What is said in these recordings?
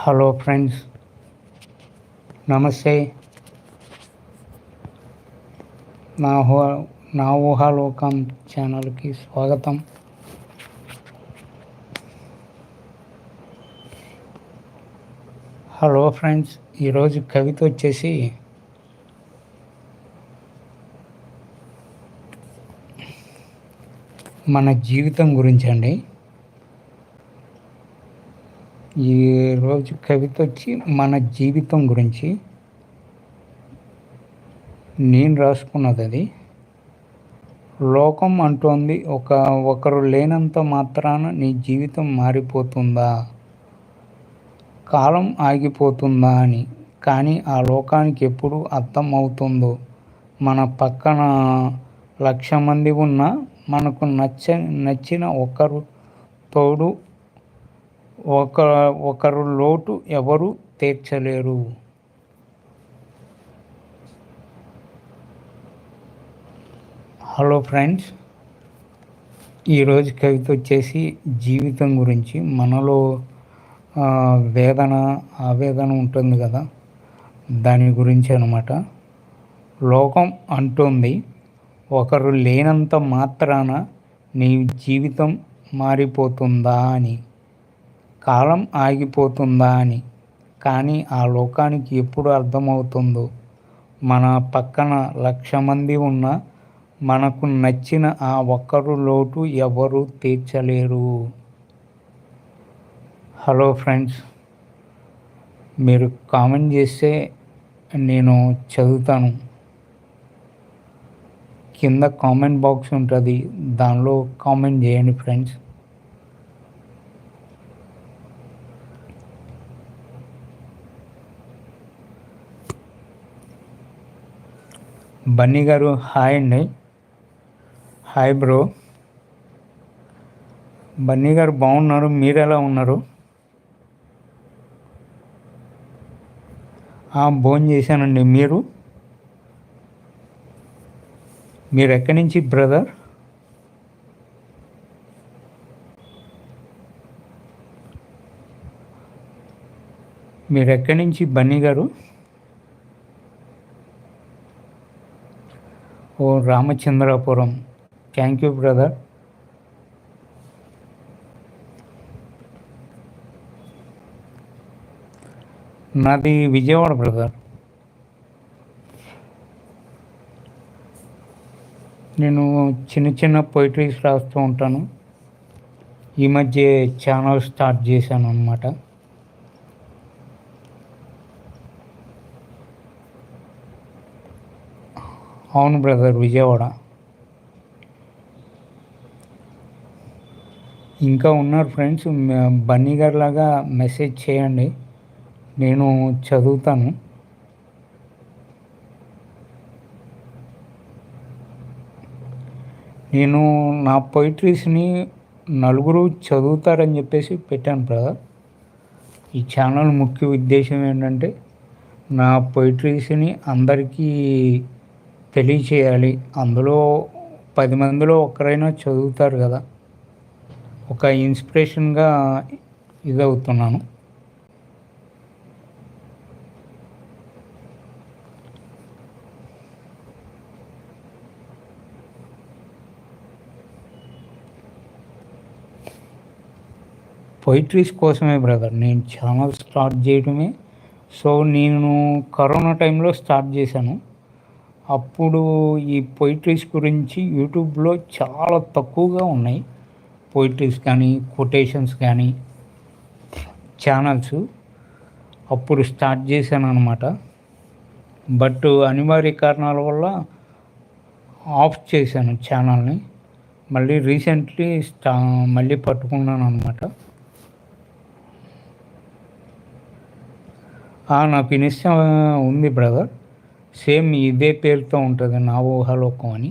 Hello friends నమస్తే నా హో నా ఊహాలోకం ఛానల్కి స్వాగతం. హలో ఫ్రెండ్స్ ఈరోజు కవిత వచ్చేసి మన జీవితం గురించి అండి. ఈరోజు కవిత వచ్చి మన జీవితం గురించి నేను రాసుకున్నది అది. లోకం అంటోంది ఒక ఒకరు లేనంత మాత్రాన నీ జీవితం మారిపోతుందా? కాలం ఆగిపోతుందా అని. కానీ ఆ లోకానికి ఎప్పుడు అర్థం అవుతుందో మన పక్కన లక్ష మంది ఉన్నా మనకు నచ్చ నచ్చిన ఒకరు తోడు ఒక ఒకరు లోటు ఎవరు తీర్చలేరు. హలో ఫ్రెండ్స్ ఈరోజు కవిత వచ్చేసి జీవితం గురించి మనలో వేదన ఆవేదన ఉంటుంది కదా దాని గురించి అనమాట లోకం అంటుంది ఒకరు లేనంత మాత్రాన నీ జీవితం మారిపోతుందా అని. కాలం ఆగిపోతుందా అని. కానీ ఆ లోకానికి ఎప్పుడు అర్థమవుతుందో. మన పక్కన లక్ష మంది ఉన్న మనకు నచ్చిన ఆ ఒక్కరు లోటు ఎవరు తీర్చలేరు. హలో ఫ్రెండ్స్ మీరు కామెంట్ చేస్తే నేను చదువుతాను. కింద కామెంట్ బాక్స్ ఉంటుంది దానిలో కామెంట్ చేయండి ఫ్రెండ్స్. బన్నీ గారు హాయ్ అండి. Hi bro. బన్నీ గారు బాగున్నారు మీరు ఎలా ఉన్నారు? భోజనం చేశానండి. మీరు? మీరు ఎక్కడి నుంచి బ్రదర్? మీరు ఎక్కడి నుంచి బన్నీ గారు? ఓ రామచంద్రాపురం. థ్యాంక్ యూ బ్రదర్ నాది విజయవాడ బ్రదర్ నేను చిన్న చిన్న పోయిటరీస్ రాస్తూ ఉంటాను. ఈ మధ్య ఛానల్ స్టార్ట్ చేశాను అనమాట అవును బ్రదర్ విజయవాడ. ఇంకా ఉన్నారు ఫ్రెండ్స్ బన్నీ గారు లాగా మెసేజ్ చేయండి. నేను చదువుతాను. నేను నా పొయిట్రీస్ని నలుగురు చదువుతారని చెప్పేసి పెట్టాను బ్రదర్. ఈ ఛానల్ ముఖ్య ఉద్దేశం ఏంటంటే నా పొయిట్రీస్ని అందరికీ తెలియచేయాలి. అందులో పది మందిలో ఒకరైనా చదువుతారు కదా. ఒక ఇన్స్పిరేషన్గా ఇదవుతున్నాను. పొయిట్రీస్ కోసమే బ్రదర్. నేను ఛానల్ స్టార్ట్ చేయడమే సో నేను కరోనా టైంలో స్టార్ట్ చేశాను. అప్పుడు ఈ పొయిట్రీస్ గురించి యూట్యూబ్లో చాలా తక్కువగా ఉన్నాయి. పొయిట్రీస్ కానీ కొటేషన్స్ కానీ ఛానల్స్ అప్పుడు స్టార్ట్ చేశాను అనమాట బట్ అనివార్య కారణాల వల్ల ఆఫ్ చేశాను ఛానల్ని మళ్ళీ రీసెంట్లీ స్టా మళ్ళీ పట్టుకున్నాను అనమాట నాకు ఇన్స్టా ఉంది బ్రదర్ సేమ్ ఇదే పేరుతో ఉంటుంది నా ఊహలోకం అని.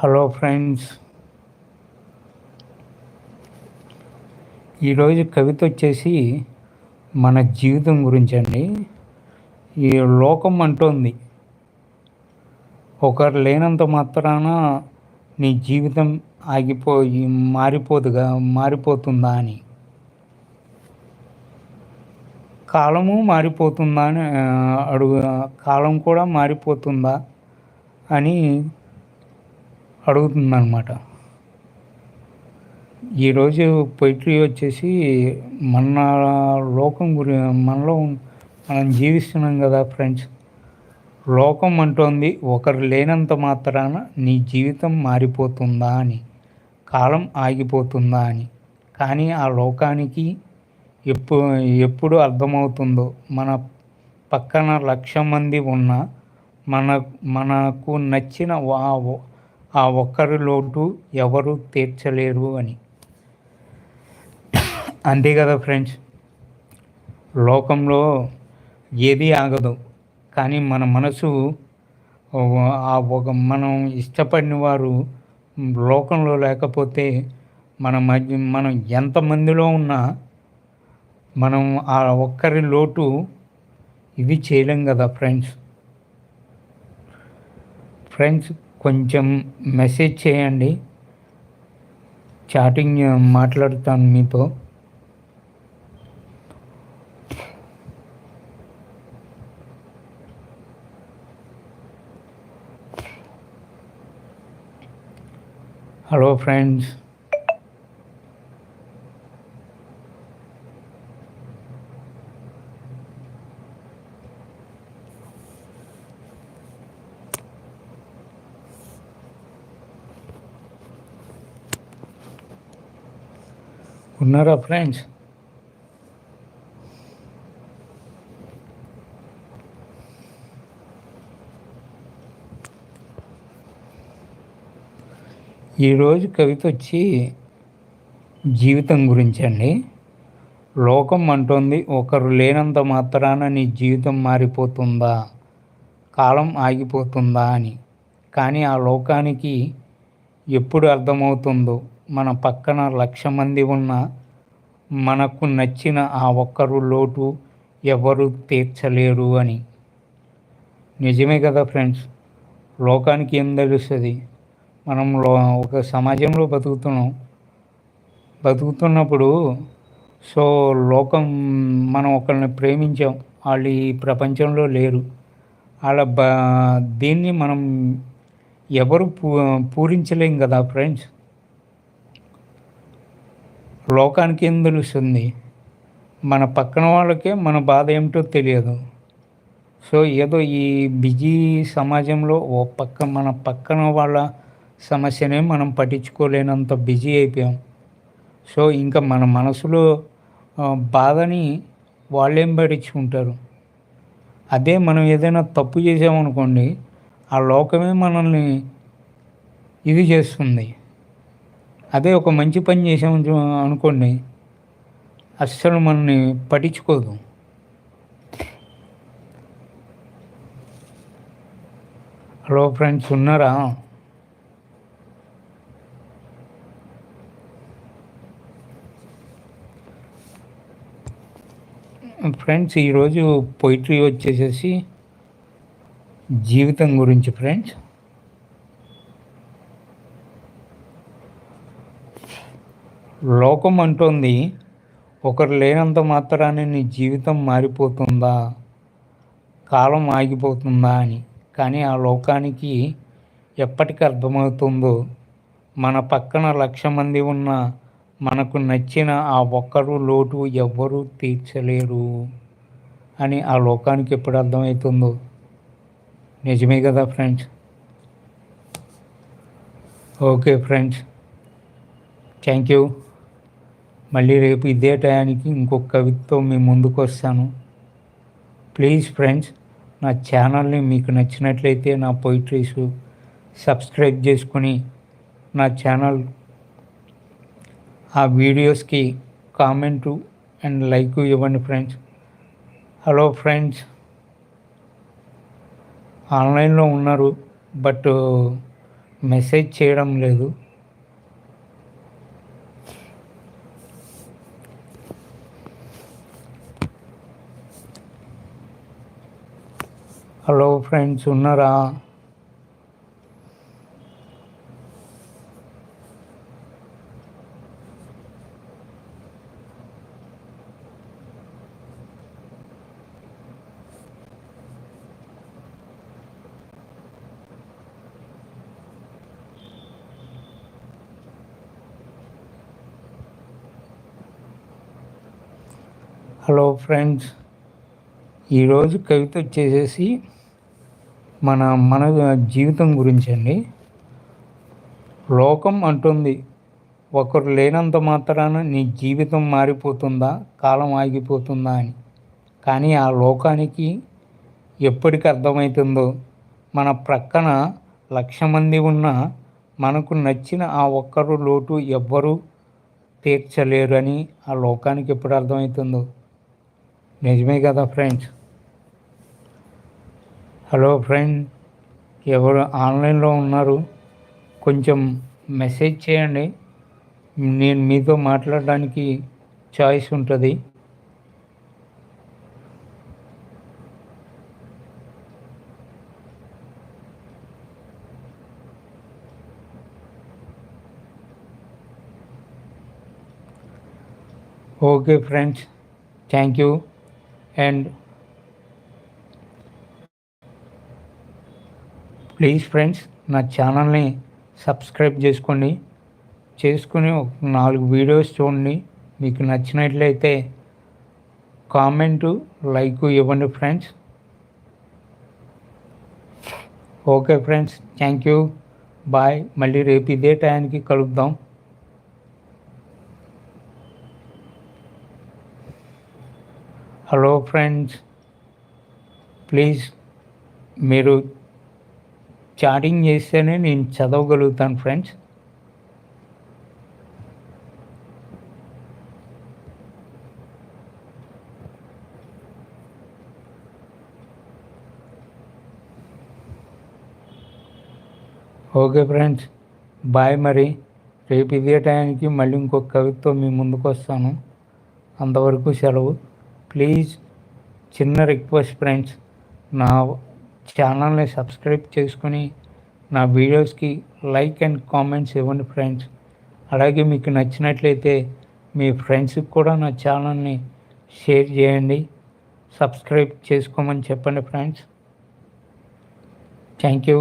హలో ఫ్రెండ్స్ ఈరోజు కవిత వచ్చేసి మన జీవితం గురించి అండి. ఈ లోకం అంటోంది. ఒకరు లేనంత మాత్రాన నీ జీవితం ఆగిపోయి మారిపోదుగా మారిపోతుందా అని. కాలము మారిపోతుందా అని అడుగు కాలం కూడా మారిపోతుందా అని అడుగుతుందన్నమాట. ఈరోజు పొయిట్రీ వచ్చేసి మన లోకం గురి మనలో మనం జీవిస్తున్నాం కదా ఫ్రెండ్స్. లోకం అంటోంది ఒకరు లేనంత మాత్రాన నీ జీవితం మారిపోతుందా అని కాలం ఆగిపోతుందా అని. కానీ ఆ లోకానికి ఎప్పుడు ఎప్పుడు అర్థమవుతుందో మన పక్కన లక్ష మంది ఉన్న మన మనకు నచ్చిన ఆ ఒక్కరి లోటు ఎవరు తీర్చలేరు అని. అంతే కదా ఫ్రెండ్స్? లోకంలో ఏది ఆగదు. కానీ మన మనసు ఆ ఒక మనం ఇష్టపడిన వారు లోకంలో లేకపోతే మన మధ్య మనం ఎంతమందిలో ఉన్నా మనం ఆ ఒక్కరి లోటు ఇది చేయలేం కదా ఫ్రెండ్స్? ఫ్రెండ్స్ కొంచెం మెసేజ్ చేయండి. చాటింగ్ మాట్లాడుతాను మీతో. హలో ఫ్రెండ్స్ ఉన్నారా ఫ్రెండ్స్ ఈరోజు కవిత వచ్చి జీవితం గురించి అండి లోకం అంటోంది ఒకరు లేనంత మాత్రాన నీ జీవితం మారిపోతుందా? కాలం ఆగిపోతుందా అని. కానీ ఆ లోకానికి ఎప్పుడు అర్థమవుతుందో మన పక్కన లక్ష మంది ఉన్న మనకు నచ్చిన ఆ ఒక్కరు లోటు ఎవరు తీర్చలేరు అని. నిజమే కదా ఫ్రెండ్స్ లోకానికి ఏం తెలుస్తుంది? మనం ఒక సమాజంలో బతుకుతున్నాం. బతుకుతున్నప్పుడు సో లోకం మనం ఒకరిని ప్రేమించాం. వాళ్ళు ఈ ప్రపంచంలో లేరు. వాళ్ళ బ దీన్ని మనం ఎవరు పూ పూరించలేం కదా ఫ్రెండ్స్. లోకానికి ఏం తెలుస్తుంది? మన పక్కన వాళ్ళకే మన బాధ ఏమిటో తెలియదు. సో ఏదో ఈ బిజీ సమాజంలో ఓ పక్క మన పక్కన వాళ్ళ సమస్యనే మనం పట్టించుకోలేనంత బిజీ అయిపోయాం. సో ఇంకా మన మనసులో బాధని వాళ్ళేం పట్టించుకుంటారు? అదే మనం ఏదైనా తప్పు చేసామనుకోండి ఆ లోకమే మనల్ని ఇది చేస్తుంది. అదే ఒక మంచి పని చేసాము అనుకోండి అస్సలు మనల్ని పట్టించుకోదు. హలో ఫ్రెండ్స్ ఉన్నారా? ఫ్రెండ్స్ ఈరోజు పొయిట్రీ వచ్చేసేసి జీవితం గురించి ఫ్రెండ్స్. లోకం అంటోంది ఒకరు లేనంత మాత్రాన్ని నీ జీవితం మారిపోతుందా కాలం ఆగిపోతుందా అని. కానీ ఆ లోకానికి ఎప్పటికి అర్థమవుతుందో మన పక్కన లక్ష మంది ఉన్న మనకు నచ్చిన ఆ ఒక్కరు లోటు ఎవ్వరూ తీర్చలేరు అని ఆ లోకానికి ఎప్పుడు అర్థమవుతుందో? నిజమే కదా friends? Okay friends. Thank you. మళ్ళీ రేపు ఇదే టయానికి ఇంకొక కవితతో మీ ముందుకు వస్తాను. ప్లీజ్ ఫ్రెండ్స్ నా ఛానల్ని మీకు నచ్చినట్లయితే నా పోయిట్రీస్ సబ్స్క్రైబ్ చేసుకొని నా ఛానల్ ఆ వీడియోస్కి కామెంటు అండ్ లైక్ ఇవ్వండి ఫ్రెండ్స్. Hello friends. ఆన్లైన్లో ఉన్నారు బట్ మెసేజ్ చేయడం లేదు. హలో ఫ్రెండ్స్ ఉన్నారా? హలో ఫ్రెండ్స్ ఈరోజు కవిత వచ్చేసేసి మన మన జీవితం గురించి అండి. లోకం అంటుంది ఒకరు లేనంత మాత్రాన నీ జీవితం మారిపోతుందా కాలం ఆగిపోతుందా అని. కానీ ఆ లోకానికి ఎప్పటికి అర్థమవుతుందో మన ప్రక్కన లక్ష మంది ఉన్నా మనకు నచ్చిన ఆ ఒక్కరు లోటు ఎవ్వరూ తీర్చలేరు అని ఆ లోకానికి ఎప్పుడు అర్థమవుతుందో నిజమే కదా ఫ్రెండ్స్? హలో ఫ్రెండ్ ఎవరు ఆన్లైన్లో ఉన్నారు? కొంచెం మెసేజ్ చేయండి. నేను మీతో మాట్లాడడానికి చాయిస్ ఉంటుంది. Okay friends thank you. And please friends నా ఛానల్ని సబ్స్క్రైబ్ చేసుకోండి. చేసుకుని ఒక నాలుగు వీడియోస్ చూడండి. మీకు నచ్చినట్లయితే కామెంటు లైక్ ఇవ్వండి friends. Okay friends thank you. Bye. మళ్ళీ రేపు ఇదే టైంకి కలుద్దాం. హలో ఫ్రెండ్స్ ప్లీజ్ మీరు చాటింగ్ చేస్తేనే నేను చదవగలుగుతాను ఫ్రెండ్స్ ఓకే ఫ్రెండ్స్ బాయ్ మరి రేపు ఇదే టైంకి మళ్ళీ ఇంకొక కవితతో మీ ముందుకు వస్తాను. అంతవరకు సెలవు. ప్లీజ్ చిన్న రిక్వెస్ట్ ఫ్రెండ్స్ నా ఛానల్ని సబ్స్క్రైబ్ చేసుకొని నా వీడియోస్కి లైక్ అండ్ కామెంట్స్ ఇవ్వండి ఫ్రెండ్స్. అలాగే మీకు నచ్చినట్లయితే మీ ఫ్రెండ్స్కి కూడా నా ఛానల్ని షేర్ చేయండి. సబ్స్క్రైబ్ చేసుకోమని చెప్పండి ఫ్రెండ్స్. Thank you.